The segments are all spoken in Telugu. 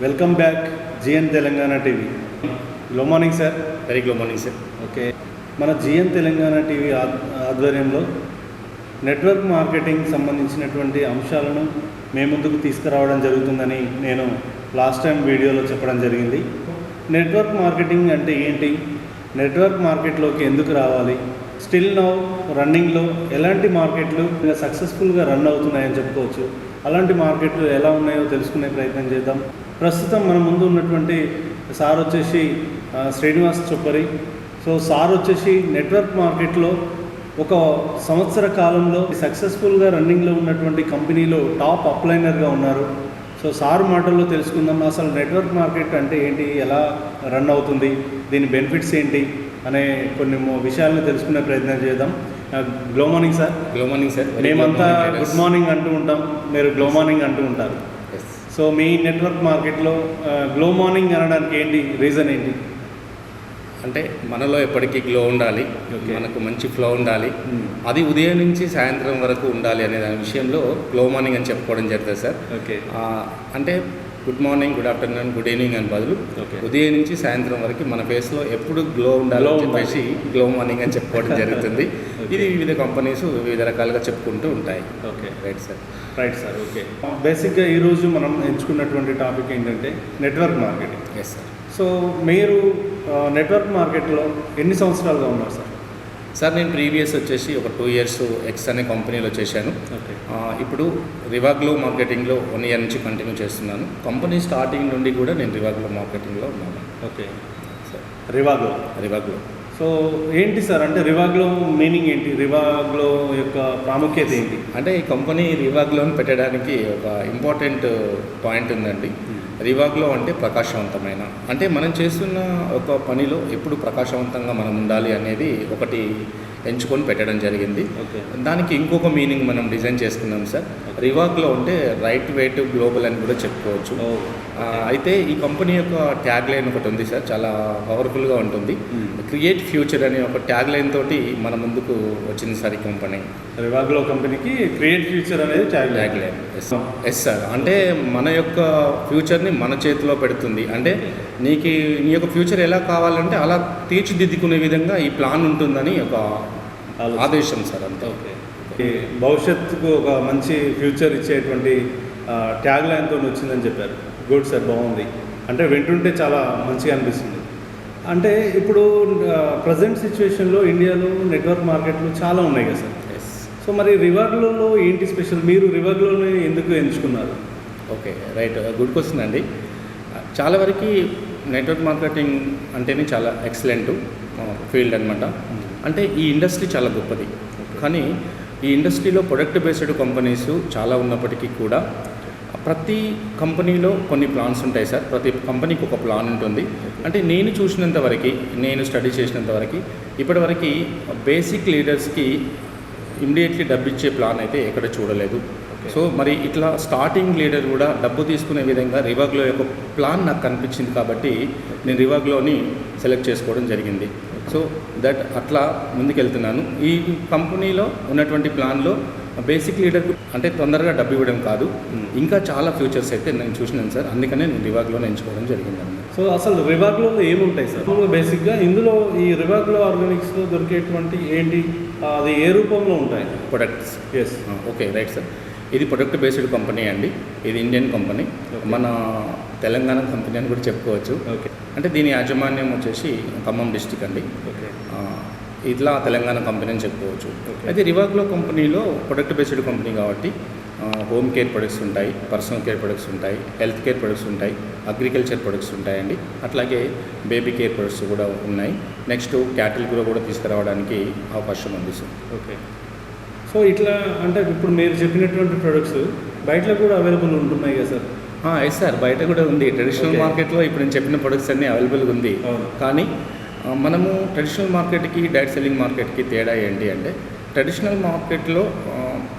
Welcome back G N Telangana TV. Good morning sir very good morning sir okay. మన జిఎన్ తెలంగాణ టీవీ ఆధ్వర్యంలో నెట్వర్క్ మార్కెటింగ్ సంబంధించినటువంటి అంశాలను మేము ముందుకు తీసుకురావడం జరుగుతుందని నేను లాస్ట్ టైం వీడియోలో చెప్పడం జరిగింది. నెట్వర్క్ మార్కెటింగ్ అంటే ఏంటి? నెట్వర్క్ మార్కెట్లోకి ఎందుకు రావాలి? స్టిల్ నౌ రన్నింగ్లో ఎలాంటి మార్కెట్లు సక్సెస్ఫుల్గా రన్ అవుతున్నాయని చెప్పుకోవచ్చు. అలాంటి మార్కెట్లు ఎలా ఉన్నాయో తెలుసుకునే ప్రయత్నం చేద్దాం. ప్రస్తుతం మన ముందు ఉన్నటువంటి సార్ వచ్చేసి శ్రీనివాస్ చొప్పరి. సో సార్ వచ్చేసి నెట్వర్క్ మార్కెట్లో ఒక సంవత్సర కాలంలో సక్సెస్ఫుల్గా రన్నింగ్లో ఉన్నటువంటి కంపెనీలో టాప్ అప్లైనర్గా ఉన్నారు. సో సార్ మాటల్లో తెలుసుకుందాం. అసలు నెట్వర్క్ మార్కెట్ అంటే ఏంటి? ఎలా రన్ అవుతుంది? దీని బెనిఫిట్స్ ఏంటి? అనే కొన్ని విషయాలను తెలుసుకునే ప్రయత్నం చేద్దాం. Glow morning sir good morning sir మేమంతా గుడ్ మార్నింగ్ అంటూ ఉంటాం. మీరు గ్లో మార్నింగ్ అంటూ ఉంటారు. సో మీ నెట్వర్క్ మార్కెట్లో గ్లో మార్నింగ్ అనడానికి ఏంటి రీజన్ ఏంటి అంటే మనలో ఎప్పటికీ గ్లో ఉండాలి. మనకు మంచి ఫ్లో ఉండాలి అది ఉదయం నుంచి సాయంత్రం వరకు ఉండాలి అనే దాని విషయంలో గ్లో మార్నింగ్ అని చెప్పుకోవడం జరుగుతుంది సార్ ఓకే అంటే good morning good afternoon good evening అని బదులు. ఉదయం నుంచి సాయంత్రం వరకు మన ఫేస్లో ఎప్పుడు గ్లో ఉండాలి చెప్పేసి గ్లో మార్నింగ్ అని చెప్పుకోవడం జరుగుతుంది. ఇది వివిధ కంపెనీస్ వివిధ రకాలుగా చెప్పుకుంటూ ఉంటాయి. Okay. Right sir right sir okay. బేసిక్గా ఈరోజు మనం ఎంచుకున్నటువంటి టాపిక్ ఏంటంటే network marketing yes sir so మీరు నెట్వర్క్ మార్కెట్లో ఎన్ని సంవత్సరాలుగా ఉన్నారు సార్ సార్ నేను ప్రీవియస్ వచ్చేసి ఒక టూ ఇయర్స్ ఎక్స్ అనే కంపెనీలో చేశాను. ఇప్పుడు రివాగ్లో మార్కెటింగ్లో వన్ ఇయర్ నుంచి కంటిన్యూ చేస్తున్నాను. కంపెనీ స్టార్టింగ్ నుండి కూడా నేను రివాగ్లో మార్కెటింగ్లో ఉన్నాను. Okay. Sir Rivaglo Rivaglo so ఏంటి సార్? అంటే రివాగ్లో మీనింగ్ ఏంటి? రివాగ్లో యొక్క ప్రాముఖ్యత ఏంటి? అంటే ఈ కంపెనీ రివాగ్లోని పెట్టడానికి ఒక ఇంపార్టెంట్ పాయింట్ ఉందండి. రివాగ్లో అంటే ప్రకాశవంతమైన. అంటే మనం చేస్తున్న ఒక పనిలో ఎప్పుడు ప్రకాశవంతంగా మనం ఉండాలి అనేది ఒకటి ఎంచుకొని పెట్టడం జరిగింది. ఓకే. దానికి ఇంకొక మీనింగ్ మనం డిజైన్ చేసుకున్నాం సార్. రివాగ్లో అంటే రైట్ వేట్ గ్లోబల్ అని కూడా చెప్పుకోవచ్చు. అయితే ఈ కంపెనీ యొక్క ట్యాగ్ లైన్ ఒకటి ఉంది సార్ చాలా పవర్ఫుల్గా ఉంటుంది. Hmm. క్రియేట్ ఫ్యూచర్ అనే ఒక ట్యాగ్ లైన్ తోటి మన ముందుకు వచ్చింది సార్ ఈ కంపెనీ. రివాగ్లో కంపెనీకి క్రియేట్ ఫ్యూచర్ అనేది tag tag line yes sir అంటే మన యొక్క ఫ్యూచర్ని మన చేతిలో పెడుతుంది. అంటే నీకు నీ యొక్క ఫ్యూచర్ ఎలా కావాలంటే అలా తీర్చిదిద్దుకునే విధంగా ఈ ప్లాన్ ఉంటుందని ఒక. ఆదేశం సార్ అంతే. ఓకే. భవిష్యత్తుకు ఒక మంచి ఫ్యూచర్ ఇచ్చేటువంటి ట్యాగ్ లైన్తో వచ్చిందని చెప్పారు. గుడ్ సార్ బాగుంది. అంటే వింటుంటే చాలా మంచిగా అనిపిస్తుంది. అంటే ఇప్పుడు ప్రజెంట్ సిచ్యువేషన్లో ఇండియాలో నెట్వర్క్ మార్కెట్లు చాలా ఉన్నాయి కదా సార్ ఎస్ సో మరి రివాగ్లో ఏంటి స్పెషల్ మీరు రివాగ్లోనే ఎందుకు ఎంచుకున్నారు? ఓకే రైట్ గుడ్ క్వశ్చన్ అండి. చాలా వరకు నెట్వర్క్ మార్కెటింగ్ అంటేనే చాలా ఎక్సలెంట్ ఫీల్డ్ అనమాట అంటే ఈ ఇండస్ట్రీ చాలా గొప్పది. కానీ ఈ ఇండస్ట్రీలో ప్రొడక్ట్ బేస్డ్ కంపెనీస్ చాలా ఉన్నప్పటికీ కూడా ప్రతి కంపెనీలో కొన్ని ప్లాన్స్ ఉంటాయి సార్. ప్రతి కంపెనీకి ఒక ప్లాన్ ఉంటుంది. అంటే నేను చూసినంత వరకు నేను స్టడీ చేసినంత వరకు ఇప్పటివరకు బేసిక్ లీడర్స్కి ఇమ్మీడియట్లీ డబ్బు ఇచ్చే ప్లాన్ అయితే ఎక్కడ చూడలేదు. సో మరి ఇట్లా స్టార్టింగ్ లీడర్ కూడా డబ్బు తీసుకునే విధంగా రివాగ్లో యొక్క ప్లాన్ నాకు కనిపించింది కాబట్టి నేను రివాగ్లోని సెలెక్ట్ చేసుకోవడం జరిగింది. సో దట్ అట్లా ముందుకెళ్తున్నాను. ఈ కంపెనీలో ఉన్నటువంటి ప్లాన్లో బేసిక్ లీడర్కు అంటే తొందరగా డబ్బు ఇవ్వడం కాదు. ఇంకా చాలా ఫ్యూచర్స్ అయితే నేను చూసినాను సార్. అందుకనే నేను రివాగ్లోనే ఎంచుకోవడం జరిగింది అన్నమాట. సో అసలు రివాగ్లో ఏముంటాయి సార్? బేసిక్గా ఇందులో ఈ రివాగ్లో ఆర్గానిక్స్లో దొరికేటువంటి ఏంటి? అది ఏ రూపంలో ఉంటాయి? Products yes okay right sir ఇది ప్రొడక్ట్ బేస్డ్ కంపెనీ అండి. ఇది ఇండియన్ కంపెనీ. మన తెలంగాణ కంపెనీ అని కూడా చెప్పుకోవచ్చు. ఓకే అంటే దీని యాజమాన్యం వచ్చేసి ఖమ్మం డిస్టిక్ అండి. ఓకే ఇట్లా తెలంగాణ కంపెనీ అని చెప్పుకోవచ్చు. అయితే రివాగ్లో కంపెనీలో ప్రొడక్ట్ బేస్డ్ కంపెనీ కాబట్టి హోమ్ కేర్ ప్రొడక్ట్స్ ఉంటాయి పర్సనల్ కేర్ ప్రొడక్ట్స్ ఉంటాయి హెల్త్ కేర్ ప్రొడక్ట్స్ ఉంటాయి అగ్రికల్చర్ ప్రొడక్ట్స్ ఉంటాయండి. అట్లాగే బేబీ కేర్ ప్రొడక్ట్స్ కూడా ఉన్నాయి. నెక్స్ట్ క్యాటిల్ కూడా కూడా తీసుకురావడానికి అవకాశం ఉంది సార్ ఓకే. సో ఇట్లా అంటే ఇప్పుడు మీరు చెప్పినటువంటి ప్రొడక్ట్స్ బయటలో కూడా అవైలబుల్ ఉంటున్నాయి కదా సార్ ఎస్ సార్ బయట కూడా ఉంది. ట్రెడిషనల్. మార్కెట్లో ఇప్పుడు నేను చెప్పిన ప్రొడక్ట్స్ అన్నీ అవైలబుల్గా ఉంది. కానీ మనము ట్రెడిషనల్ మార్కెట్కి డైరెక్ట్ సెల్లింగ్ మార్కెట్కి తేడా ఏంటి అంటే ట్రెడిషనల్ మార్కెట్లో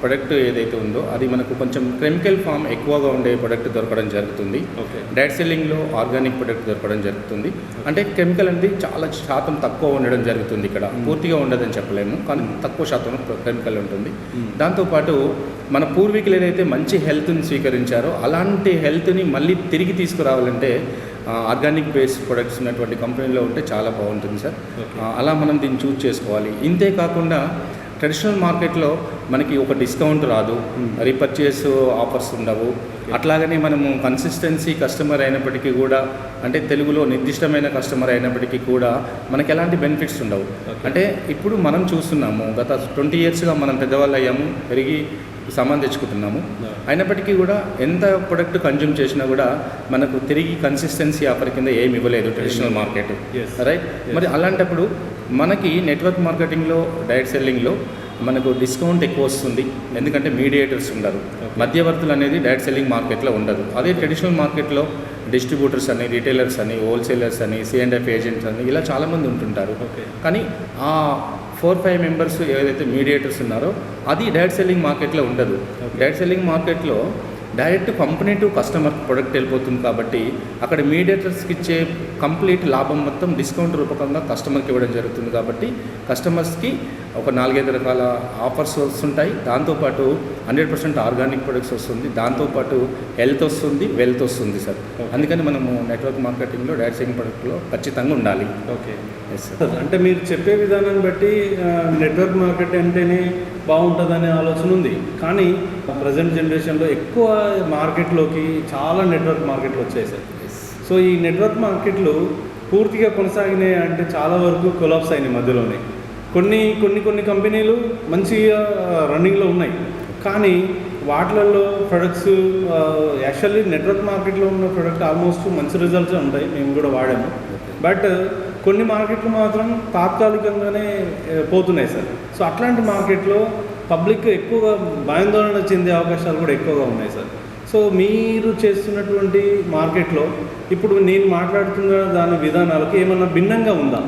ప్రొడక్ట్ ఏదైతే ఉందో అది మనకు కొంచెం కెమికల్ ఫామ్ ఎక్కువగా ఉండే ప్రొడక్ట్ దొరకడం జరుగుతుంది. ఓకే. డైరెక్ట్ సెల్లింగ్లో ఆర్గానిక్ ప్రొడక్ట్ దొరకడం జరుగుతుంది. అంటే కెమికల్ అనేది చాలా శాతం తక్కువ ఉండడం జరుగుతుంది ఇక్కడ. పూర్తిగా ఉండదని చెప్పలేము కానీ తక్కువ శాతం కెమికల్ ఉంటుంది. దాంతోపాటు మన పూర్వీకులు ఏదైతే మంచి హెల్త్ని స్వీకరించారో అలాంటి హెల్త్ని మళ్ళీ తిరిగి తీసుకురావాలంటే ఆర్గానిక్ బేస్డ్ ప్రొడక్ట్స్ ఉన్నటువంటి కంపెనీలో ఉంటే చాలా బాగుంటుంది సార్. అలా మనం దీన్ని చూస్ చేసుకోవాలి. ఇంతే కాకుండా ట్రెడిషనల్ మార్కెట్లో మనకి ఒక డిస్కౌంట్ రాదు. రీపర్చేస్ ఆఫర్స్ ఉండవు అట్లాగనే మనము కన్సిస్టెన్సీ కస్టమర్ అయినప్పటికీ కూడా అంటే తెలుగులో నిర్దిష్టమైన కస్టమర్ అయినప్పటికీ కూడా మనకి ఎలాంటి బెనిఫిట్స్ ఉండవు. అంటే ఇప్పుడు మనం చూస్తున్నాము గత ట్వంటీ ఇయర్స్గా మనం పెద్దవాళ్ళు అయ్యాము పెరిగి సామాన్ తెచ్చుకుంటున్నాము. అయినప్పటికీ కూడా ఎంత ప్రొడక్ట్ కన్జ్యూమ్ చేసినా కూడా మనకు తిరిగి కన్సిస్టెన్సీ ఆఫర్ కింద ఏమి ఇవ్వలేదు ట్రెడిషనల్ మార్కెట్. రైట్. మరి అలాంటప్పుడు మనకి నెట్వర్క్ మార్కెటింగ్లో డైరెక్ట్ సెల్లింగ్లో మనకు డిస్కౌంట్ ఎక్కువ వస్తుంది. ఎందుకంటే మీడియేటర్స్ ఉండరు. మధ్యవర్తులు అనేది డైరెక్ట్ సెల్లింగ్ మార్కెట్లో ఉండదు అదే ట్రెడిషనల్ మార్కెట్లో డిస్ట్రిబ్యూటర్స్ అని రీటైలర్స్ అని హోల్సేలర్స్ అని సిఎండ్ఎఫ్ ఏజెంట్స్ అని ఇలా చాలామంది ఉంటుంటారు. కానీ ఆ ఫోర్ ఫైవ్ మెంబర్స్ ఏదైతే మీడియేటర్స్ ఉన్నారో అది డైరెక్ట్ సెల్లింగ్ మార్కెట్లో ఉండదు. డైరెక్ట్ సెల్లింగ్ మార్కెట్లో direct company to customer product వెళ్ళిపోతుంది కాబట్టి అక్కడ మీడియేటర్స్కి ఇచ్చే కంప్లీట్ లాభం మొత్తం డిస్కౌంట్ రూపకంగా కస్టమర్కి ఇవ్వడం జరుగుతుంది కాబట్టి కస్టమర్స్కి ఒక నాలుగైదు రకాల ఆఫర్స్ వస్తుంటాయి. దాంతోపాటు హండ్రెడ్ పర్సెంట్ ఆర్గానిక్ ప్రొడక్ట్స్ వస్తుంది. దాంతోపాటు హెల్త్ వస్తుంది వెల్త్ వస్తుంది సార్. అందుకని మనము నెట్వర్క్ మార్కెటింగ్లో డైరెక్ట్ సెల్లింగ్ ప్రొడక్ట్లో ఖచ్చితంగా ఉండాలి. ఓకే. ఎస్ సార్ అంటే మీరు చెప్పే విధానాన్ని బట్టి నెట్వర్క్ మార్కెట్ అంటేనే బాగుంటుందనే ఆలోచన ఉంది. కానీ ప్రజెంట్ జనరేషన్లో ఎక్కువ మార్కెట్లోకి చాలా నెట్వర్క్ మార్కెట్లు వచ్చాయి సార్. సో ఈ నెట్వర్క్ మార్కెట్లు పూర్తిగా కొనసాగినాయి అంటే చాలా వరకు కొలాప్స్ అయినాయి మధ్యలోనే. కొన్ని కొన్ని కొన్ని కంపెనీలు మంచిగా రన్నింగ్లో ఉన్నాయి. కానీ వాటిలలో ప్రొడక్ట్స్ యాక్చువల్లీ నెట్వర్క్ మార్కెట్లో ఉన్న ప్రొడక్ట్ ఆల్మోస్ట్ మంచి రిజల్ట్స్ ఉంటాయి. మేము కూడా వాడాము. బట్ కొన్ని మార్కెట్లు మాత్రం తాత్కాలికంగానే పోతున్నాయి సార్. సో అట్లాంటి మార్కెట్లో పబ్లిక్ ఎక్కువగా భయాందోళన చెందే అవకాశాలు కూడా ఎక్కువగా ఉన్నాయి సార్. సో మీరు చేస్తున్నటువంటి మార్కెట్లో ఇప్పుడు నేను మాట్లాడుతున్న దాని విధానాలకు ఏమన్నా భిన్నంగా ఉందా?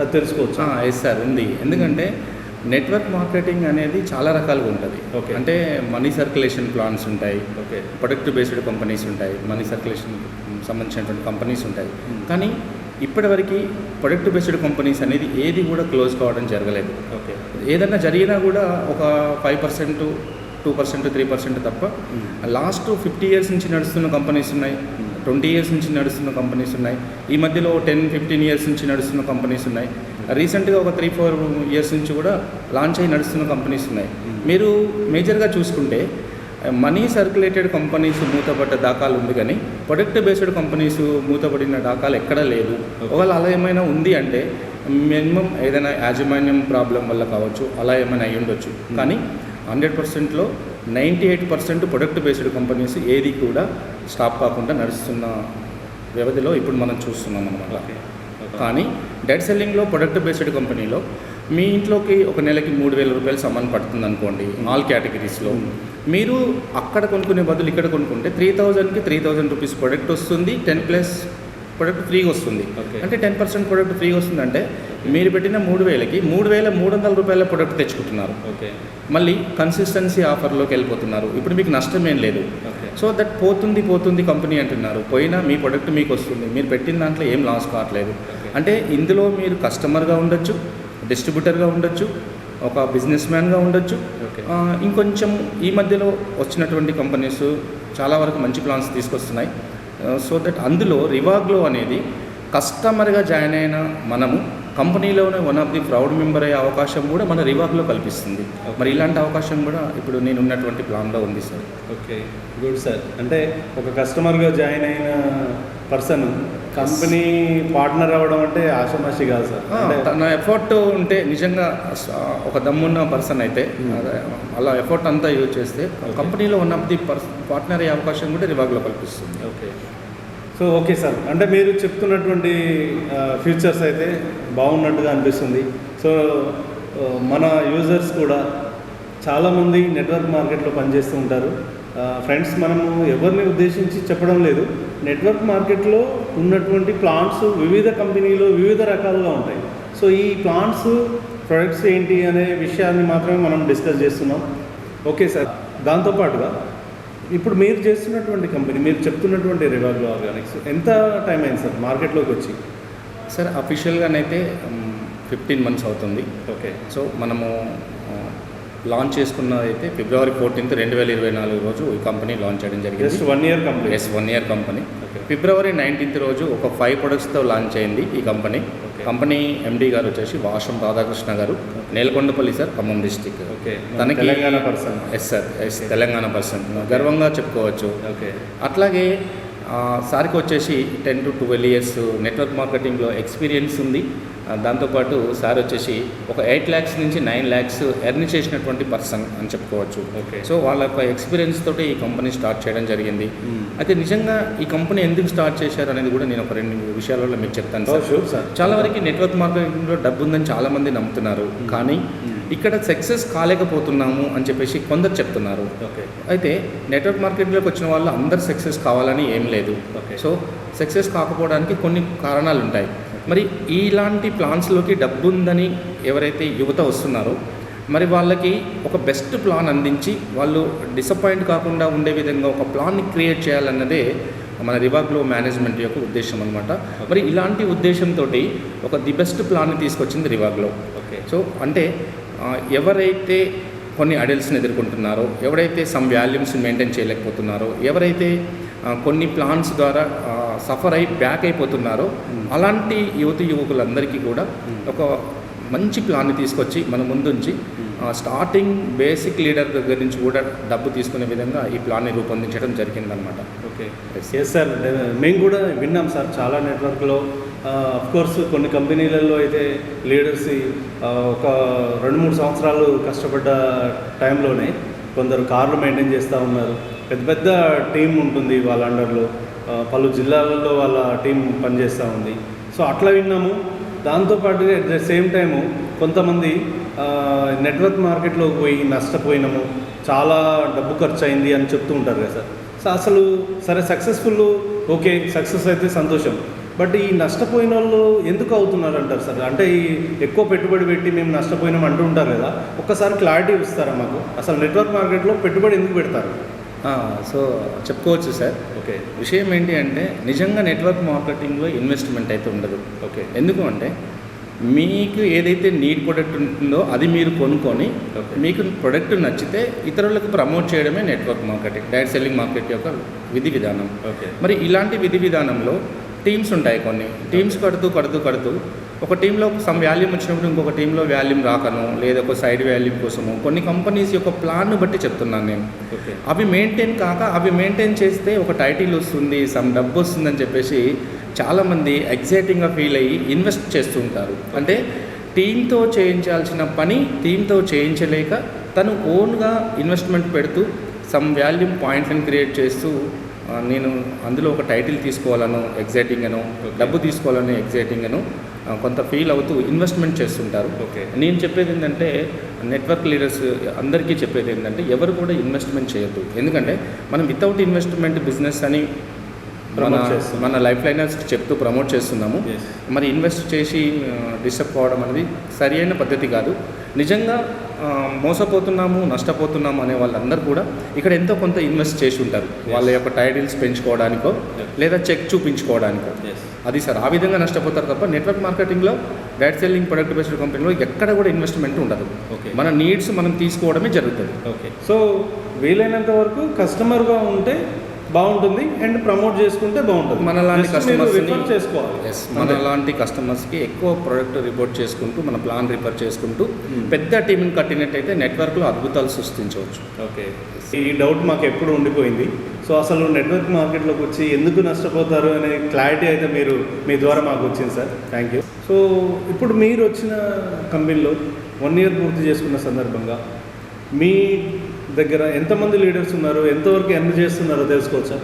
అది తెలుసుకోవచ్చు. ఎస్ సార్ ఉంది. ఎందుకంటే నెట్వర్క్ మార్కెటింగ్ అనేది చాలా రకాలుగా ఉంటుంది. Okay. అంటే మనీ సర్క్యులేషన్ ప్లాన్స్ ఉంటాయి. ఓకే. ప్రొడక్ట్ బేస్డ్ కంపెనీస్ ఉంటాయి. మనీ సర్క్యులేషన్ సంబంధించినటువంటి కంపెనీస్ ఉంటాయి. Hmm. కానీ ఇప్పటివరకు ప్రొడక్ట్ బేస్డ్ కంపెనీస్ అనేది ఏది కూడా క్లోజ్ కావడం జరగలేదు. ఓకే. ఏదన్నా జరిగినా కూడా ఒక five percent two percent three percent తప్ప లాస్ట్ ఫిఫ్టీ ఇయర్స్ నుంచి నడుస్తున్న కంపెనీస్ ఉన్నాయి. ట్వంటీ ఇయర్స్ నుంచి నడుస్తున్న కంపెనీస్ ఉన్నాయి. ఈ మధ్యలో టెన్ ఫిఫ్టీన్ ఇయర్స్ నుంచి నడుస్తున్న కంపెనీస్ ఉన్నాయి. రీసెంట్గా ఒక త్రీ ఫోర్ ఇయర్స్ నుంచి కూడా లాంచ్ అయి నడుస్తున్న కంపెనీస్ ఉన్నాయి. మీరు మేజర్గా చూసుకుంటే మనీ సర్క్యులేటెడ్ కంపెనీస్ మూతపడ్డ దాఖలు ఉంది కానీ ప్రొడక్ట్ బేస్డ్ కంపెనీస్ మూతపడిన దాఖలు ఎక్కడా లేదు. ఒకవేళ అలా ఏమైనా ఉంది అంటే మినిమం ఏదైనా యాజమాన్యం ప్రాబ్లం వల్ల కావచ్చు అలా ఏమైనా అయి ఉండొచ్చు కానీ హండ్రెడ్ పర్సెంట్లో ninety eight percent product based companies ఏది కూడా స్టాప్ కాకుండా నడుస్తున్న వ్యవధిలో ఇప్పుడు మనం చూస్తున్నాం అనమాట కానీ డెడ్ సెల్లింగ్లో ప్రొడక్ట్ బేస్డ్ కంపెనీలో మీ ఇంట్లోకి ఒక నెలకి మూడు వేల రూపాయలు సామాన్ పడుతుంది అనుకోండి ఆల్ కేటగిరీస్లో మీరు అక్కడ కొనుక్కునే బదులు ఇక్కడ కొనుక్కుంటే త్రీ థౌజండ్కి త్రీ థౌజండ్ రూపీస్ ప్రొడక్ట్ వస్తుంది టెన్ ప్లస్ ప్రొడక్ట్ ఫ్రీగా వస్తుంది. అంటే టెన్ పర్సెంట్ ప్రొడక్ట్ ఫ్రీగా వస్తుందంటే మీరు పెట్టిన మూడు వేలకి మూడు వేల మూడు వందల రూపాయల ప్రొడక్ట్ తెచ్చుకుంటున్నారు. ఓకే మళ్ళీ కన్సిస్టెన్సీ ఆఫర్లోకి వెళ్ళిపోతున్నారు. ఇప్పుడు మీకు నష్టం ఏం లేదు. సో దట్ పోతుంది పోతుంది కంపెనీ అంటున్నారు. పోయినా మీ ప్రొడక్ట్ మీకు వస్తుంది. మీరు పెట్టిన దాంట్లో ఏం లాస్ కావట్లేదు. అంటే ఇందులో మీరు కస్టమర్గా ఉండొచ్చు డిస్ట్రిబ్యూటర్గా ఉండొచ్చు ఒక బిజినెస్ మ్యాన్గా ఉండొచ్చు. ఇంకొంచెం ఈ మధ్యలో వచ్చినటువంటి కంపెనీస్ చాలా వరకు మంచి ప్లాన్స్ తీసుకొస్తున్నాయి. సో దట్ అందులో రివాగ్లో అనేది కస్టమర్గా జాయిన్ అయిన మనము కంపెనీలోనే one of the proud member అయ్యే అవకాశం కూడా మన రివాగ్లో కల్పిస్తుంది. మరి ఇలాంటి అవకాశం కూడా ఇప్పుడు నేను ఉన్నటువంటి ప్లాన్లో ఉంది సార్ ఓకే గుడ్ సార్ అంటే ఒక కస్టమర్గా జాయిన్ అయిన పర్సన్ కంపెనీ పార్ట్నర్ అవ్వడం అంటే ఆషమాషి కాదు సార్ తన ఎఫర్ట్ ఉంటే నిజంగా ఒక దమ్మున్న పర్సన్ అయితే Hmm. అలా ఎఫర్ట్ అంతా యూజ్ చేస్తే. కంపెనీలో వన్ ఆఫ్ ది పార్ట్నర్ అయ్యే అవకాశం కూడా రివాగ్లో కల్పిస్తుంది ఓకే సో ఓకే సార్. అంటే మీరు చెప్తున్నటువంటి ఫ్యూచర్స్ అయితే బాగున్నట్టుగా అనిపిస్తుంది. సో మన యూజర్స్ కూడా చాలామంది నెట్వర్క్ మార్కెట్లో పనిచేస్తూ ఉంటారు. ఫ్రెండ్స్ మనము ఎవరిని ఉద్దేశించి చెప్పడం లేదు. నెట్వర్క్ మార్కెట్లో ఉన్నటువంటి ప్లాంట్స్ వివిధ కంపెనీలు వివిధ రకాలుగా ఉంటాయి. సో ఈ ప్లాంట్స్ ప్రొడక్ట్స్ ఏంటి అనే విషయాన్ని మాత్రమే మనం డిస్కస్ చేస్తున్నాం. Okay sir. దాంతోపాటుగా ఇప్పుడు మీరు చేస్తున్నటువంటి కంపెనీ మీరు చెప్తున్నటువంటి రివాల్వ్ ఆర్గానిక్స్ ఎంత టైం అయింది సార్ మార్కెట్లోకి వచ్చి? సార్ అఫీషియల్గానైతే ఫిఫ్టీన్ మంత్స్ అవుతుంది. ఓకే. సో మనము లాంచ్ చేసుకున్నది అయితే ఫిబ్రవరి ఫోర్టీన్త్ రెండు వేల ఇరవై నాలుగు రోజు ఈ కంపెనీ లాంచ్ చేయడం జస్ట్ జరిగింది one year complete. Yes one year company. Okay. ఫిబ్రవరి నైన్టీన్త్ రోజు ఒక ఫైవ్ ప్రొడక్ట్స్తో లాంచ్ అయింది ఈ కంపెనీ. కంపెనీ ఎండి గారు వచ్చేసి వాషం రాధాకృష్ణ గారు Nelakondapalli sir Khammam district. Okay. తనకి Telangana person. Yes sir yes Telangana person. గర్వంగా చెప్పుకోవచ్చు. ఓకే. అట్లాగే సార్కి వచ్చేసి ten to twelve years network మార్కెటింగ్లో experience ఉంది. దాంతోపాటు సార్ వచ్చేసి ఒక ఎయిట్ ల్యాక్స్ నుంచి నైన్ ల్యాక్స్ ఎర్న్ చేసినటువంటి పర్సన్ అని చెప్పుకోవచ్చు. ఓకే. సో వాళ్ళ యొక్క ఎక్స్పీరియన్స్ తోటి ఈ కంపెనీ స్టార్ట్ చేయడం జరిగింది. అయితే నిజంగా ఈ కంపెనీ ఎందుకు స్టార్ట్ చేశారు అనేది కూడా నేను ఒక రెండు విషయాలలో మీకు చెప్తాను సార్. చాలా వరకు నెట్వర్క్ మార్కెటింగ్లో డబ్బు ఉందని చాలామంది నమ్ముతున్నారు. కానీ. ఇక్కడ సక్సెస్ కాలేకపోతున్నాము అని చెప్పేసి కొందరు చెప్తున్నారు. ఓకే. అయితే నెట్వర్క్ మార్కెట్లోకి వచ్చిన వాళ్ళు అందరు సక్సెస్ కావాలని ఏం లేదు. ఓకే. సో సక్సెస్ కాకపోవడానికి కొన్ని కారణాలు ఉంటాయి. మరి ఇలాంటి ప్లాన్స్లోకి డబ్బు ఉందని ఎవరైతే యువత వస్తున్నారో మరి వాళ్ళకి ఒక బెస్ట్ ప్లాన్ అందించి వాళ్ళు డిసప్పాయింట్ కాకుండా ఉండే విధంగా ఒక ప్లాన్ని క్రియేట్ చేయాలన్నదే మన రివాగ్లో మేనేజ్మెంట్ యొక్క ఉద్దేశం అనమాట మరి ఇలాంటి ఉద్దేశంతో ఒక ది బెస్ట్ ప్లాన్ని తీసుకొచ్చింది రివాగ్లో ఓకే. సో అంటే ఎవరైతే కొన్ని అడల్ట్స్ని ఎదుర్కొంటున్నారో ఎవరైతే సమ్ వాల్యూమ్స్ని మెయింటైన్ చేయలేకపోతున్నారో ఎవరైతే కొన్ని ప్లాన్స్ ద్వారా సఫర్ అయి బ్యాక్ అయిపోతున్నారో. అలాంటి యువతి యువకులందరికీ కూడా ఒక మంచి ప్లాన్ని తీసుకొచ్చి మన ముందుంచి స్టార్టింగ్ బేసిక్ లీడర్ దగ్గర నుంచి కూడా డబ్బు తీసుకునే విధంగా ఈ ప్లాన్ని రూపొందించడం జరిగిందనమాట ఓకే. ఎస్ సార్ మేము కూడా విన్నాం సార్ చాలా నెట్వర్క్లో కోర్స్ కొన్ని కంపెనీలలో అయితే లీడర్స్ ఒక రెండు మూడు సంవత్సరాలు కష్టపడ్డ టైంలోనే కొందరు కార్లు మెయింటైన్ చేస్తూ ఉన్నారు. పెద్ద పెద్ద టీం ఉంటుంది వాళ్ళ అండర్లో. పలు జిల్లాలలో వాళ్ళ టీం పనిచేస్తూ ఉంది. సో అట్లా విన్నాము. దాంతోపాటు అట్ ద సేమ్ టైము కొంతమంది నెట్వర్క్ మార్కెట్లోకి పోయి నష్టపోయినాము. చాలా డబ్బు ఖర్చు అయింది అని చెప్తూ ఉంటారు కదా సార్. సో అసలు సరే సక్సెస్ఫుల్ ఓకే సక్సెస్ అయితే సంతోషం. బట్ ఈ నష్టపోయిన వాళ్ళు ఎందుకు అవుతున్నారు అంటారు సార్? అంటే ఈ ఎక్కువ పెట్టుబడి పెట్టి మేము నష్టపోయినాం అంటూ ఉంటారు కదా. ఒక్కసారి క్లారిటీ ఇస్తారా మాకు? అసలు నెట్వర్క్ మార్కెట్లో పెట్టుబడి ఎందుకు పెడతారు? సో చెప్పుకోవచ్చు సార్. ఓకే. విషయం ఏంటి అంటే నిజంగా నెట్వర్క్ మార్కెటింగ్లో ఇన్వెస్ట్మెంట్ అయితే ఉండదు. ఓకే. ఎందుకు అంటే మీకు ఏదైతే నీడ్ ప్రొడక్ట్ ఉంటుందో అది మీరు కొనుక్కొని. మీకు ప్రొడక్ట్ నచ్చితే ఇతరులకు ప్రమోట్ చేయడమే network marketing direct selling market యొక్క విధి విధానం. ఓకే. మరి ఇలాంటి విధి విధానంలో టీమ్స్ ఉంటాయి కొన్ని. టీమ్స్ కడుతూ కడుతూ కడుతూ ఒక టీంలో సమ్ వాల్యూమ్ వచ్చినప్పుడు ఇంకొక టీంలో వాల్యూమ్ రాకను లేదా ఒక సైడ్ వాల్యూమ్ కోసము కొన్ని కంపెనీస్ యొక్క ప్లాన్ను బట్టి చెప్తున్నాను నేను. ఓకే అవి మెయింటైన్ కాక అవి మెయింటైన్ చేస్తే ఒక టైటిల్ వస్తుంది సమ్ డబ్బు వస్తుందని చెప్పేసి చాలామంది ఎగ్జైటింగ్గా ఫీల్ అయ్యి ఇన్వెస్ట్ చేస్తూ ఉంటారు. అంటే టీంతో చేయించాల్సిన పని టీంతో చేయించలేక తను ఓన్గా ఇన్వెస్ట్మెంట్ పెడుతూ సమ్ వాల్యూమ్ పాయింట్లను క్రియేట్ చేస్తూ నేను అందులో ఒక టైటిల్ తీసుకోవాలను ఎగ్జైటింగ్ అను డబ్బు తీసుకోవాలని ఎగ్జైటింగ్ అను కొంత ఫీల్ అవుతూ ఇన్వెస్ట్మెంట్ చేస్తుంటారు. ఓకే. నేను చెప్పేది ఏంటంటే నెట్వర్క్ లీడర్స్ అందరికీ చెప్పేది ఏంటంటే ఎవరు కూడా ఇన్వెస్ట్మెంట్ చేయొద్దు. ఎందుకంటే మనం వితౌట్ ఇన్వెస్ట్మెంట్ బిజినెస్ అని మన. మన లైఫ్ లైనర్స్కి చెప్తూ ప్రమోట్ చేస్తున్నాము. మరి ఇన్వెస్ట్ చేసి డిస్టర్బ్ కావడం అనేది సరి అయిన పద్ధతి కాదు. నిజంగా మోసపోతున్నాము నష్టపోతున్నాము అనే వాళ్ళందరూ కూడా ఇక్కడ ఎంతో కొంత ఇన్వెస్ట్ చేసి ఉంటారు. వాళ్ళ యొక్క టైటిల్స్ పెంచుకోవడానికో. లేదా చెక్ చూపించుకోవడానికో. అది సార్ ఆ విధంగా నష్టపోతారు తప్ప నెట్వర్క్ మార్కెటింగ్లో డైరెక్ట్ సెల్లింగ్ ప్రొడక్ట్ బేస్డ్ కంపెనీలో ఎక్కడ కూడా ఇన్వెస్ట్మెంట్ ఉండదు. ఓకే. మన నీడ్స్ మనం తీసుకోవడమే జరుగుతుంది. ఓకే. సో వీలైనంత వరకు కస్టమర్గా ఉంటే బాగుంటుంది అండ్ ప్రమోట్ చేసుకుంటే బాగుంటుంది. మనలాంటి Just మీరు customers ని- refer చేసుకోవాలి. మన లాంటి కస్టమర్స్కి ఎక్కువ ప్రోడక్ట్ రిపోర్ట్ చేసుకుంటూ మన ప్లాన్ రిపేర్ చేసుకుంటూ Hmm. పెద్ద టీంని కట్టినట్టయితే నెట్వర్క్లో అద్భుతాలు సృష్టించవచ్చు. ఓకే ఈ డౌట్ మాకు ఎప్పుడు ఉండిపోయింది. సో అసలు నెట్వర్క్ మార్కెట్లోకి వచ్చి ఎందుకు నష్టపోతారు అనే క్లారిటీ అయితే మీరు మీ ద్వారా మాకు వచ్చింది సార్. థ్యాంక్ యూ సో ఇప్పుడు మీరు వచ్చిన కంపెనీలో వన్ ఇయర్ పూర్తి చేసుకున్న సందర్భంగా మీ దగ్గర ఎంతమంది లీడర్స్ ఉన్నారు ఎంతవరకు ఎర్న్ చేస్తున్నారో తెలుసుకోవచ్చా?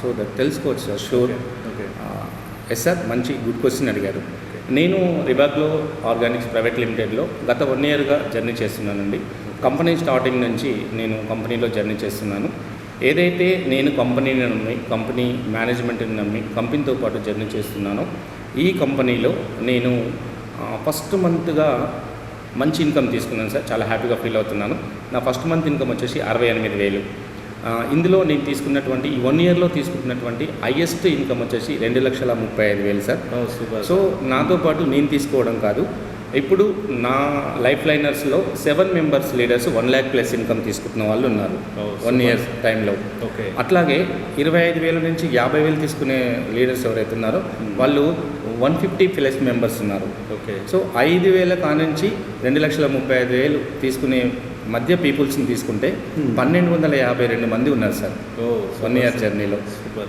సో దట్ తెలుసుకోవచ్చు sir sure okay yes sir మంచి గుడ్ క్వశ్చన్ అడిగారు. నేను రిబాగ్లో ఆర్గానిక్స్ ప్రైవేట్ లిమిటెడ్లో గత వన్ ఇయర్గా జర్నీ చేస్తున్నానండి. కంపెనీ స్టార్టింగ్ నుంచి నేను కంపెనీలో జర్నీ చేస్తున్నాను. ఏదైతే నేను కంపెనీని నమ్మి కంపెనీ మేనేజ్మెంట్ని నమ్మి కంపెనీతో పాటు జర్నీ చేస్తున్నానో ఈ కంపెనీలో నేను ఫస్ట్ మంత్గా మంచి ఇన్కమ్ తీసుకున్నాను సార్. చాలా హ్యాపీగా ఫీల్ అవుతున్నాను. నా ఫస్ట్ మంత్ ఇన్కమ్ వచ్చేసి అరవై ఎనిమిది వేలు. ఇందులో నేను తీసుకున్నటువంటి ఈ వన్ ఇయర్లో తీసుకుంటున్నటువంటి హైయెస్ట్ ఇన్కమ్ వచ్చేసి రెండు లక్షల ముప్పై ఐదు వేలు సార్. సో నాతో పాటు నేను తీసుకోవడం కాదు. ఇప్పుడు నా life లైనర్స్లో seven members leaders one lakh plus income తీసుకుంటున్న వాళ్ళు ఉన్నారు. వన్. ఇయర్ టైంలో. ఓకే. అట్లాగే ఇరవై ఐదు వేల నుంచి యాభై వేలు తీసుకునే లీడర్స్ ఎవరైతే ఉన్నారో వాళ్ళు వన్ ఫిఫ్టీ ప్లస్ మెంబర్స్ ఉన్నారు. ఓకే. సో ఐదు వేల కానుంచి రెండు లక్షల ముప్పై ఐదు వేలు తీసుకునే మధ్య పీపుల్స్ని తీసుకుంటే Hmm. పన్నెండు వందల యాభై రెండు మంది ఉన్నారు సార్. వన్ ఇయర్ జర్నీలో.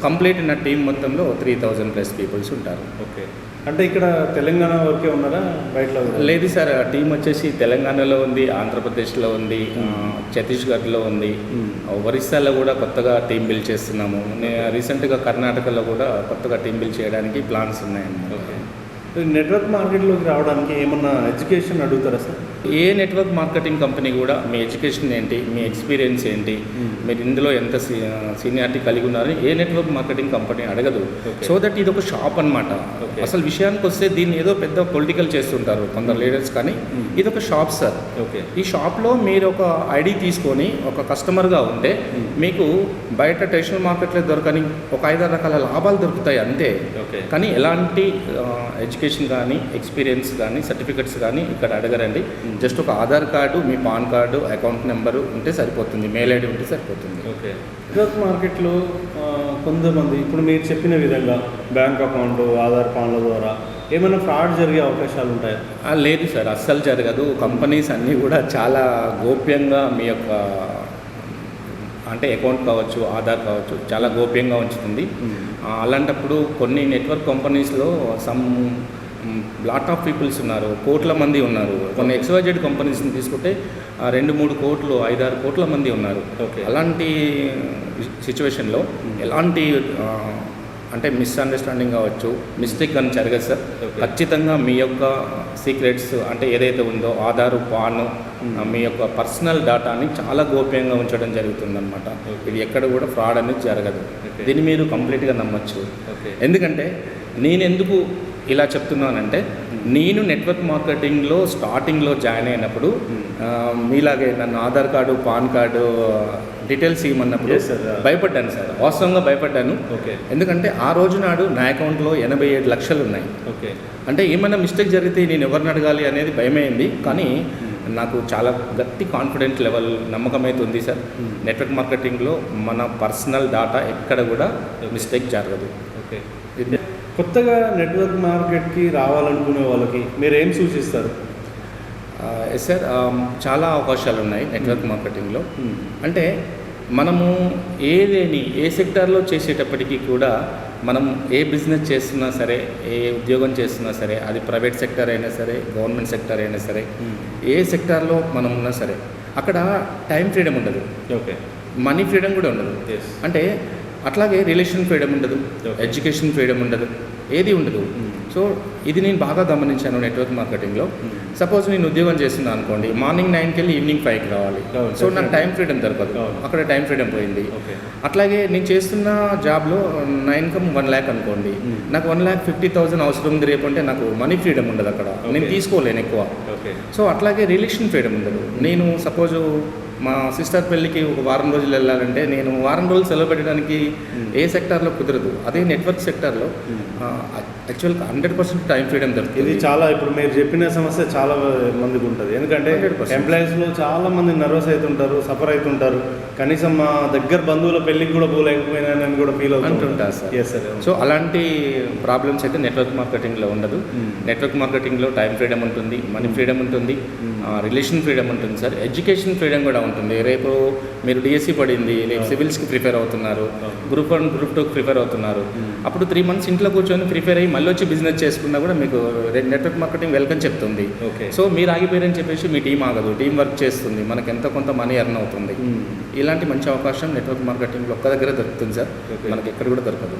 కంప్లీట్ నా టీం మొత్తంలో త్రీ థౌజండ్ ప్లస్ పీపుల్స్ ఉంటారు. ఓకే. అంటే ఇక్కడ తెలంగాణ వరకే ఉన్నారా? బయటలో? లేదు సార్ ఆ టీం వచ్చేసి తెలంగాణలో ఉంది ఆంధ్రప్రదేశ్లో ఉంది ఆ, ఛత్తీస్గఢ్లో ఉంది. Hmm. ఒరిస్సాలో కూడా కొత్తగా టీం బిల్డ్ చేస్తున్నాము. రీసెంట్గా కర్ణాటకలో కూడా కొత్తగా టీం బిల్డ్ చేయడానికి ప్లాన్స్ ఉన్నాయన్నమాట. ఓకే. నెట్వర్క్ మార్కెట్లోకి రావడానికి ఏమన్నా ఎడ్యుకేషన్ అడుగుతారా సార్? ఏ నెట్వర్క్ మార్కెటింగ్ కంపెనీ కూడా మీ ఎడ్యుకేషన్ ఏంటి మీ ఎక్స్పీరియన్స్ ఏంటి Hmm. మీరు ఇందులో ఎంత సీనియారిటీ కలిగి ఉన్నారని ఏ నెట్వర్క్ మార్కెటింగ్ కంపెనీ అడగదు. సో దట్ ఇది ఒక షాప్ అనమాట. అసలు విషయానికి వస్తే దీన్ని ఏదో పెద్ద పొలిటికల్ చేస్తుంటారు కొందరు లీడర్స్ కానీ Hmm. ఇది ఒక షాప్ సార్ ఓకే ఈ షాప్లో మీరు ఒక ఐడి తీసుకొని ఒక కస్టమర్గా ఉంటే Hmm. మీకు బయట ట్రెడిషనల్ మార్కెట్లో దొరకని ఒక ఐదారు రకాల లాభాలు దొరుకుతాయి అంతే ఓకే కానీ ఎలాంటి ఎడ్యుకేషన్ కానీ ఎక్స్పీరియన్స్ కానీ సర్టిఫికెట్స్ కానీ ఇక్కడ అడగరండి Hmm. జస్ట్ ఒక ఆధార్ కార్డు మీ పాన్ కార్డు అకౌంట్ నెంబరు ఉంటే సరిపోతుంది. మెయిల్ ఐడి ఉంటే సరిపోతుంది. ఓకే. నెట్వర్క్ మార్కెట్లో కొంతమంది ఇప్పుడు మీరు చెప్పిన విధంగా బ్యాంక్ అకౌంట్ ఆధార్ పాన్ల ద్వారా ఏమైనా ఫ్రాడ్ జరిగే అవకాశాలు ఉంటాయా? లేదు సార్. అస్సలు జరగదు. కంపెనీస్ అన్నీ కూడా చాలా గోప్యంగా మీ యొక్క అంటే అకౌంట్ కావచ్చు ఆధార్ కావచ్చు చాలా గోప్యంగా ఉంచుతుంది. అలాంటప్పుడు కొన్ని నెట్వర్క్ కంపెనీస్లో సమ్ లాట్ ఆఫ్ పీపుల్స్ ఉన్నారు కోట్ల మంది ఉన్నారు. కొన్ని ఎక్స్వైజెడ్ కంపెనీస్ని తీసుకుంటే రెండు మూడు కోట్లు ఐదారు కోట్ల మంది ఉన్నారు. ఓకే. అలాంటి సిచ్యువేషన్లో ఎలాంటి అంటే మిస్అండర్స్టాండింగ్ కావచ్చు మిస్టేక్ కానీ జరగదు సార్. ఖచ్చితంగా మీ యొక్క సీక్రెట్స్ అంటే ఏదైతే ఉందో ఆధారు పాన్ మీ. యొక్క పర్సనల్ డేటాని చాలా గోప్యంగా ఉంచడం జరుగుతుందన్నమాట. ఇది ఎక్కడ కూడా ఫ్రాడ్ అనేది జరగదు. దీన్ని మీరు కంప్లీట్గా నమ్మొచ్చు. ఎందుకంటే నేను ఎందుకు ఇలా చెప్తున్నానంటే నేను నెట్వర్క్ మార్కెటింగ్లో స్టార్టింగ్లో జాయిన్ అయినప్పుడు Hmm. మీలాగే నన్ను Aadhaar card PAN card details ఇవ్వమన్నప్పుడు. భయపడ్డాను సార్ వాస్తవంగా భయపడ్డాను. ఓకే ఎందుకంటే ఆ రోజు నాడు నా అకౌంట్లో ఎనభై ఏడు లక్షలు ఉన్నాయి. ఓకే అంటే ఏమైనా మిస్టేక్ జరిగితే నేను ఎవరిని అడగాలి అనేది భయమైంది. కానీ నాకు చాలా గట్టి కాన్ఫిడెంట్ లెవెల్ నమ్మకం అయితే ఉంది సార్ Hmm. నెట్వర్క్ మార్కెటింగ్లో మన పర్సనల్ డాటా ఎక్కడ కూడా మిస్టేక్ జరగదు. ఓకే కొత్తగా నెట్వర్క్ మార్కెట్కి రావాలనుకునే వాళ్ళకి మీరు ఏం సూచిస్తారు ఎస్ సార్ చాలా అవకాశాలు ఉన్నాయి నెట్వర్క్ మార్కెటింగ్లో. అంటే మనము ఏదేని ఏ సెక్టార్లో చేసేటప్పటికీ కూడా మనం ఏ బిజినెస్ చేస్తున్నా సరే ఏ ఉద్యోగం చేస్తున్నా సరే అది ప్రైవేట్ సెక్టర్ అయినా సరే గవర్నమెంట్ సెక్టర్ అయినా సరే ఏ సెక్టార్లో మనం ఉన్నా సరే అక్కడ టైం ఫ్రీడమ్ ఉండదు. ఓకే. మనీ ఫ్రీడమ్ కూడా ఉండదు. అంటే అట్లాగే రిలేషన్ ఫ్రీడమ్ ఉండదు. ఎడ్యుకేషన్ ఫ్రీడమ్ ఉండదు ఏది ఉండదు Hmm. సో ఇది నేను బాగా గమనించాను నెట్వర్క్ మార్కెటింగ్లో Hmm. సపోజ్ నేను ఉద్యోగం చేస్తున్నాను అనుకోండి మార్నింగ్ నైన్కి వెళ్ళి ఈవినింగ్ ఫైవ్కి రావాలి సో నాకు definitely. టైం ఫ్రీడమ్ దొరకదు అవును. అక్కడ టైం ఫ్రీడమ్ పోయింది అట్లాగే నేను చేస్తున్న జాబ్లో నా ఇన్కమ్ వన్ ల్యాక్ అనుకోండి Hmm. నాకు వన్ ల్యాక్ ఫిఫ్టీ థౌసండ్ అవసరం ఉంది రేపు అంటే నాకు మనీ ఫ్రీడమ్ ఉండదు అక్కడ నేను. తీసుకోలేను ఎక్కువ సో అట్లాగే రిలేషన్ ఫ్రీడమ్ ఉండదు నేను సపోజు మా సిస్టర్ పెళ్ళికి ఒక వారం రోజులు వెళ్ళాలంటే నేను వారం రోజులు సెలవు పెట్టడానికి Hmm. ఏ సెక్టార్లో కుదరదు అదే నెట్వర్క్ సెక్టార్లో Hmm. యాక్చువల్గా హండ్రెడ్ పర్సెంట్ టైం ఫ్రీడమ్ ఇది దొరుకుతుంది చాలా ఇప్పుడు మీరు చెప్పిన సమస్య చాలా మందికి ఉంటుంది ఎందుకంటే 100%. ఎంప్లాయీస్లో చాలా మంది నర్వస్ అవుతుంటారు సఫర్ అవుతుంటారు కనీసం మా దగ్గర బంధువుల పెళ్ళికి కూడా పోలేకపోయినానని కూడా ఫీల్ అంటుంటారు సార్. ఎస్ సార్ సో అలాంటి ప్రాబ్లమ్స్ అయితే నెట్వర్క్ మార్కెటింగ్లో ఉండదు Hmm. నెట్వర్క్ మార్కెటింగ్లో టైం ఫ్రీడమ్ ఉంటుంది మనీ ఫ్రీడమ్ ఉంటుంది Hmm. రిలేషన్ ఫ్రీడమ్ ఉంటుంది సార్ ఎడ్యుకేషన్ ఫ్రీడమ్ కూడా ఉంటుంది. రేపు మీరు డిఎస్సి పడింది రేపు. సివిల్స్కి ప్రిపేర్ అవుతున్నారు. గ్రూప్ వన్ గ్రూప్ టూకి ప్రిపేర్ అవుతున్నారు. అప్పుడు త్రీ మంత్స్ ఇంట్లో కూర్చొని ప్రిపేర్ అయ్యి మళ్ళీ వచ్చి బిజినెస్ చేసుకున్నా కూడా మీకు నెట్వర్క్ మార్కెటింగ్ వెల్కమ్ చెప్తుంది. ఓకే. సో మీరు ఆగిపోయారని చెప్పేసి మీ టీం ఆగదు. టీం వర్క్ చేస్తుంది. మనకి ఎంత కొంత మనీ ఎర్న్ అవుతుంది. ఇలాంటి మంచి అవకాశం నెట్వర్క్ మార్కెటింగ్లో ఒక్క దగ్గర దొరుకుతుంది సార్. మనకి ఎక్కడ కూడా దొరకదు.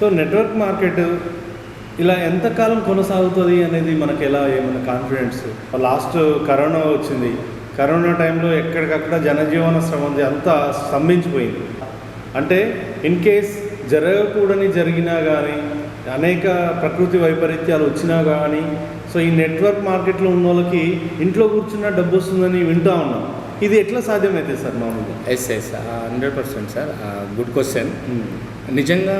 సో నెట్వర్క్ మార్కెట్ ఇలా ఎంతకాలం కొనసాగుతుంది అనేది మనకి ఎలా ఏమైనా కాన్ఫిడెన్స్ లాస్ట్ కరోనా వచ్చింది. కరోనా టైంలో ఎక్కడికక్కడ జనజీవన శ్రమం అంతా స్తంభించిపోయింది. అంటే ఇన్ కేస్ జరగకూడని జరిగినా కానీ అనేక ప్రకృతి వైపరీత్యాలు వచ్చినా కానీ సో ఈ నెట్వర్క్ మార్కెట్లో ఉన్న వాళ్ళకి ఇంట్లో కూర్చున్న డబ్బు వస్తుందని వింటూ ఉన్నాం. ఇది ఎట్లా సాధ్యమవుతుంది సార్ మామూలుగా? Yes yes hundred percent sir. Good question నిజంగా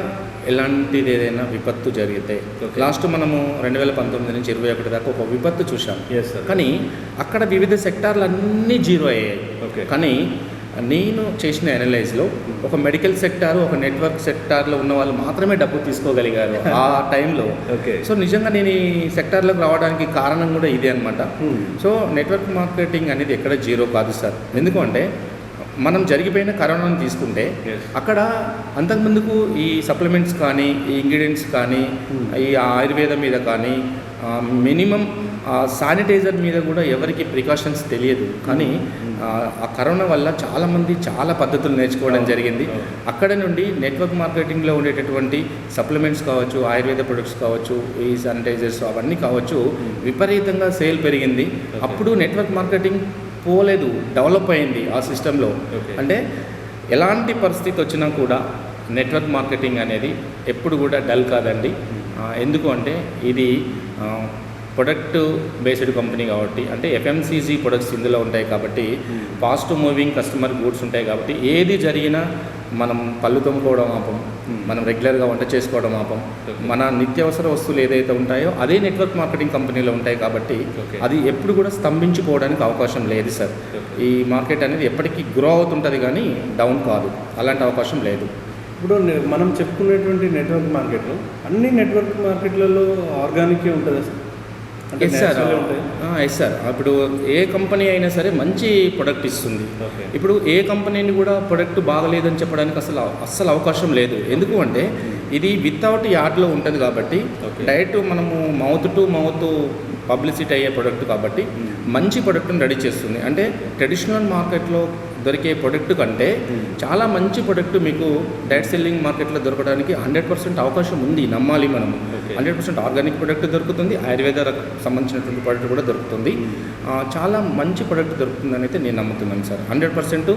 ఎలాంటిది ఏదైనా విపత్తు జరిగితే. లాస్ట్ మనము రెండు వేల పంతొమ్మిది నుంచి ఇరవై ఒకటి దాకా ఒక విపత్తు చూసాం ఎస్ సార్ కానీ అక్కడ వివిధ సెక్టార్లు అన్నీ జీరో అయ్యాయి. కానీ నేను చేసిన అనలైజ్లో ఒక మెడికల్ సెక్టార్ ఒక నెట్వర్క్ సెక్టార్లో ఉన్న వాళ్ళు మాత్రమే డబ్బు తీసుకోగలిగారు ఆ టైంలో. ఓకే సో నిజంగా నేను ఈ సెక్టార్లోకి రావడానికి కారణం కూడా ఇదే అనమాట Hmm. సో నెట్వర్క్ మార్కెటింగ్ అనేది ఎక్కడ జీరో కాదు సార్ ఎందుకంటే మనం జరిగిపోయిన కరోనాను తీసుకుంటే. అక్కడ అంతకుముందుకు ఈ సప్లిమెంట్స్ కానీ ఈ ఇంగ్రీడియంట్స్ కానీ Hmm. ఈ ఆయుర్వేదం మీద కానీ మినిమం శానిటైజర్ మీద కూడా ఎవరికి ప్రికాషన్స్ తెలియదు కానీ ఆ, ఆ కరోనా వల్ల చాలామంది చాలా పద్ధతులు నేర్చుకోవడం. జరిగింది. అక్కడ నుండి నెట్వర్క్ మార్కెటింగ్లో ఉండేటటువంటి సప్లిమెంట్స్ కావచ్చు ఆయుర్వేద ప్రొడక్ట్స్ కావచ్చు ఈ శానిటైజర్స్ అవన్నీ కావచ్చు విపరీతంగా సేల్ పెరిగింది. అప్పుడు నెట్వర్క్ మార్కెటింగ్ పోలేదు డెవలప్ అయింది ఆ సిస్టంలో. అంటే ఎలాంటి పరిస్థితి వచ్చినా కూడా నెట్వర్క్ మార్కెటింగ్ అనేది ఎప్పుడు కూడా డల్ కాదండి ఆ, ఎందుకు అంటే ఇది ప్రొడక్ట్ బేస్డ్ కంపెనీ కాబట్టి అంటే ఎఫ్ఎంసీజీ ప్రొడక్ట్స్ ఇందులో ఉంటాయి కాబట్టి Hmm. Fast moving customer goods ఉంటాయి కాబట్టి ఏది జరిగినా మనం పళ్ళు తోముకోవడం ఆపం Hmm. మనం రెగ్యులర్గా వంట చేసుకోవడం ఆపం. మన నిత్యావసర వస్తువులు ఏదైతే ఉంటాయో అదే నెట్వర్క్ మార్కెటింగ్ కంపెనీలో ఉంటాయి కాబట్టి. అది ఎప్పుడు కూడా స్తంభించిపోవడానికి అవకాశం లేదు సార్. ఈ మార్కెట్ అనేది ఎప్పటికీ గ్రో అవుతుంటుంది కానీ డౌన్ కాదు అలాంటి అవకాశం లేదు ఇప్పుడు మనం చెప్పుకునేటువంటి నెట్వర్క్ మార్కెట్లో అన్ని నెట్వర్క్ మార్కెట్లలో ఆర్గానికే ఉంటుందా sir yes sir yes sir ఇప్పుడు ఏ కంపెనీ అయినా సరే మంచి ప్రొడక్ట్ ఇస్తుంది. ఇప్పుడు ఏ కంపెనీని కూడా ప్రొడక్ట్ బాగలేదని చెప్పడానికి అసలు అస్సలు అవకాశం లేదు. ఎందుకు అంటే ఇది వితౌట్ యాడ్లో ఉంటుంది కాబట్టి. డైరెక్ట్ మనము మౌత్ టు మౌత్ పబ్లిసిటీ అయ్యే ప్రొడక్ట్ కాబట్టి Hmm. మంచి ప్రొడక్ట్ని రెడీ చేస్తుంది. అంటే ట్రెడిషనల్ మార్కెట్లో దొరికే ప్రొడక్ట్ కంటే. చాలా మంచి ప్రొడక్ట్ మీకు డైరెక్ట్ సెల్లింగ్ మార్కెట్లో దొరకడానికి హండ్రెడ్ పర్సెంట్ అవకాశం ఉంది నమ్మాలి మనం. హండ్రెడ్ పర్సెంట్ ఆర్గానిక్ ప్రొడక్ట్ దొరుకుతుంది ఆయుర్వేద సంబంధించినటువంటి ప్రొడక్ట్ కూడా దొరుకుతుంది చాలా మంచి ప్రొడక్ట్ దొరుకుతుందని అయితే నేను నమ్ముతున్నాను సార్ హండ్రెడ్ పర్సెంట్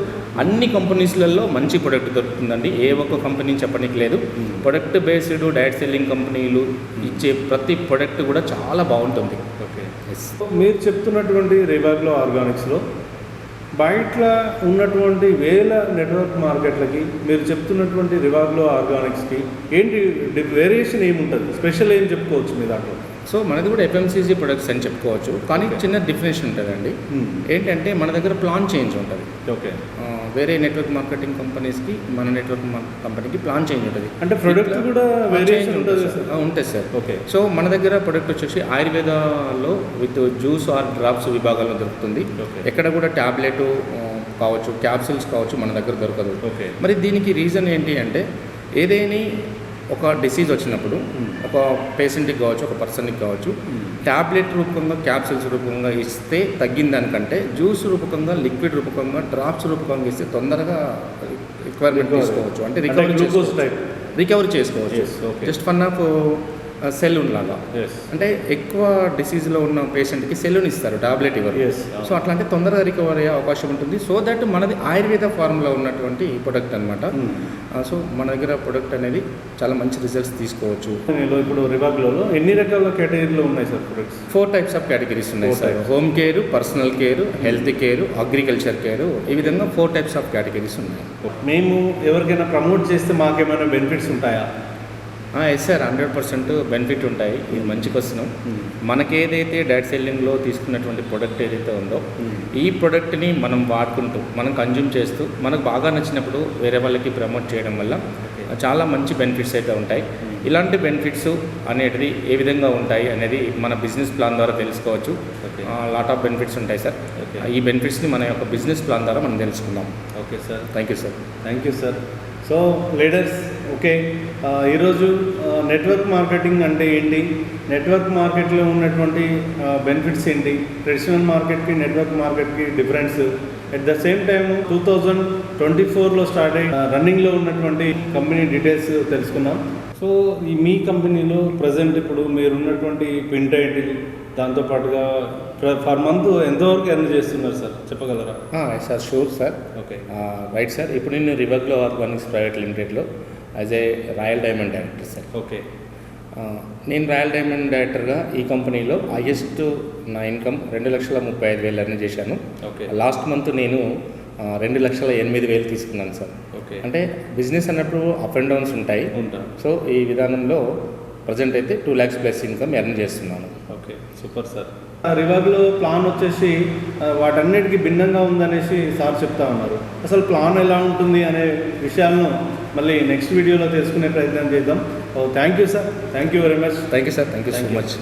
అన్ని కంపెనీస్లలో మంచి ప్రొడక్ట్ దొరుకుతుందండి ఏ ఒక్క కంపెనీ చెప్పడానికి లేదు. ప్రొడక్ట్ బేస్డ్ డైరెక్ట్ సెల్లింగ్ కంపెనీలు ఇచ్చే ప్రతి ప్రొడక్ట్ కూడా చాలా బాగుంటుంది ఓకే ఎస్ మీరు చెప్తున్నటువంటి రివాగ్లో ఆర్గానిక్స్లో బయట ఉన్నటువంటి వేల నెట్వర్క్ మార్కెట్లకి మీరు చెప్తున్నటువంటి రివాగ్లో ఆర్గానిక్స్కి ఏంటి వేరియేషన్ ఏముంటుంది? స్పెషల్ ఏం చెప్పుకోవచ్చు మీ దాంట్లో? సో మనది కూడా ఎఫ్ఎంసీజీ ప్రొడక్ట్స్ అని చెప్పుకోవచ్చు. కానీ. చిన్న డిఫరెన్స్ ఉంటుందండి. ఏంటంటే మన దగ్గర ప్లాన్ చేంజ్ ఉంటుంది. ఓకే. వేరే నెట్వర్క్ మార్కెటింగ్ కంపెనీస్కి మన నెట్వర్క్ కంపెనీకి ప్లాన్ చేంజ్ ఉంటుంది. అంటే ఇట్లా- కూడా change ఉంటుంది సార్. ఓకే సో మన దగ్గర ప్రొడక్ట్ వచ్చేసి ఆయుర్వేదాలో విత్ జ్యూస్ ఆర్ డ్రాప్స్ విభాగంలో దొరుకుతుంది. ఎక్కడ కూడా ట్యాబ్లెట్ కావచ్చు క్యాప్సిల్స్ కావచ్చు మన దగ్గర దొరకదు. ఓకే మరి దీనికి రీజన్ ఏంటి అంటే ఏదేని ఒక డిసీజ్ వచ్చినప్పుడు. ఒక పేషెంట్కి కావచ్చు ఒక పర్సన్కి కావచ్చు ట్యాబ్లెట్ రూపంగా క్యాప్సిల్స్ రూపంగా ఇస్తే తగ్గిన దానికంటే జ్యూస్ రూపకంగా లిక్విడ్ రూపకంగా డ్రాప్స్ రూపకంగా ఇస్తే తొందరగా రిక్వైర్మెంట్. తీసుకోవచ్చు అంటే రికవరీ రికవరీ చేసుకోవచ్చు. జస్ట్ ఫన్ ఆఫ్ సెలూన్ లాగా అంటే ఎక్కువ డిసీజ్లో ఉన్న పేషెంట్కి సెలూన్ ఇస్తారు టాబ్లెట్ ఇవ్వరు. సో అట్లా అంటే తొందరగా రికవర్ అయ్యే అవకాశం ఉంటుంది. సో దట్ మనది ఆయుర్వేద ఫార్మ్లో ఉన్నటువంటి ప్రొడక్ట్ అనమాట సో మన దగ్గర ప్రొడక్ట్ అనేది చాలా మంచి రిజల్ట్స్ తీసుకోవచ్చు. ఇప్పుడు రివాగ్లో ఎన్ని రకాల కేటగిరీలో ఉన్నాయి sir products four types of categories ఉన్నాయి sir. Home care personal care health care agriculture care ఈ విధంగా ఫోర్ టైప్స్ ఆఫ్ కేటగిరీస్ ఉన్నాయి. మేము ఎవరికైనా ప్రమోట్ చేస్తే మాకేమైనా బెనిఫిట్స్ ఉంటాయా? Yes sir hundred percent benefit ఉంటాయి. ఇది మంచి క్వశ్చన్ మనకేదైతే డైరెక్ట్ సెల్లింగ్లో తీసుకున్నటువంటి ప్రొడక్ట్ ఏదైతే ఉందో ఈ ప్రోడక్ట్ని మనం వాడుకుంటూ మనం కన్జ్యూమ్ చేస్తూ మనకు బాగా నచ్చినప్పుడు వేరే వాళ్ళకి ప్రమోట్ చేయడం వల్ల. చాలా మంచి బెనిఫిట్స్ అయితే ఉంటాయి. ఇలాంటి బెనిఫిట్స్ అనేటివి ఏ విధంగా ఉంటాయి అనేది మన బిజినెస్ ప్లాన్ ద్వారా తెలుసుకోవచ్చు. లాట్ ఆఫ్ బెనిఫిట్స్ ఉంటాయి సార్. ఈ బెనిఫిట్స్ని మన యొక్క బిజినెస్ ప్లాన్ ద్వారా మనం తెలుసుకుందాం. Okay sir. Thank you sir thank you sir so leaders okay. ఈరోజు నెట్వర్క్ మార్కెటింగ్ అంటే ఏంటి? నెట్వర్క్ మార్కెట్లో ఉన్నటువంటి బెనిఫిట్స్ ఏంటి? ట్రెడిషనల్ మార్కెట్కి నెట్వర్క్ మార్కెట్కి difference at the same time two thousand twenty ఫోర్లో స్టార్ట్ అయ్యి రన్నింగ్లో ఉన్నటువంటి కంపెనీ డీటెయిల్స్ తెలుసుకున్నాం సో ఈ మీ కంపెనీలో ప్రజెంట్ ఇప్పుడు మీరు ఉన్నటువంటి పింట్ ఏంటి దాంతోపాటుగా పర్ మంత్ ఎంతవరకు ఎర్న్ చేస్తున్నారు సార్? చెప్పగలరా? Sir sure sir okay right sir ఇప్పుడు నేను రివర్గ్లో organics private లిమిటెడ్లో as a royal diamond director sir okay నేను రాయల్ డైమండ్ డైరెక్టర్గా ఈ కంపెనీలో హైయెస్ట్ నా ఇన్కమ్ రెండు లక్షల ముప్పై ఐదు వేలు ఎర్న్ చేశాను. ఓకే లాస్ట్ మంత్ నేను రెండు లక్షల ఎనిమిది వేలు తీసుకున్నాను సార్ ఓకే అంటే బిజినెస్ అన్నప్పుడు అప్ అండ్ డౌన్స్ ఉంటాయి. ఉంటా సో ఈ విధానంలో ప్రజెంట్ అయితే two lakhs plus income earn చేస్తున్నాను. ఓకే సూపర్ సార్ రివాగ్లో ప్లాన్ వచ్చేసి వాటన్నిటికీ భిన్నంగా ఉందనేసి సార్ చెప్తా ఉన్నారు. అసలు ప్లాన్ ఎలా ఉంటుంది అనే విషయాలను మళ్ళీ నెక్స్ట్ వీడియోలో తెలుసుకునే ప్రయత్నం చేద్దాం. Thank you sir thank you very much thank you sir thank you so. Much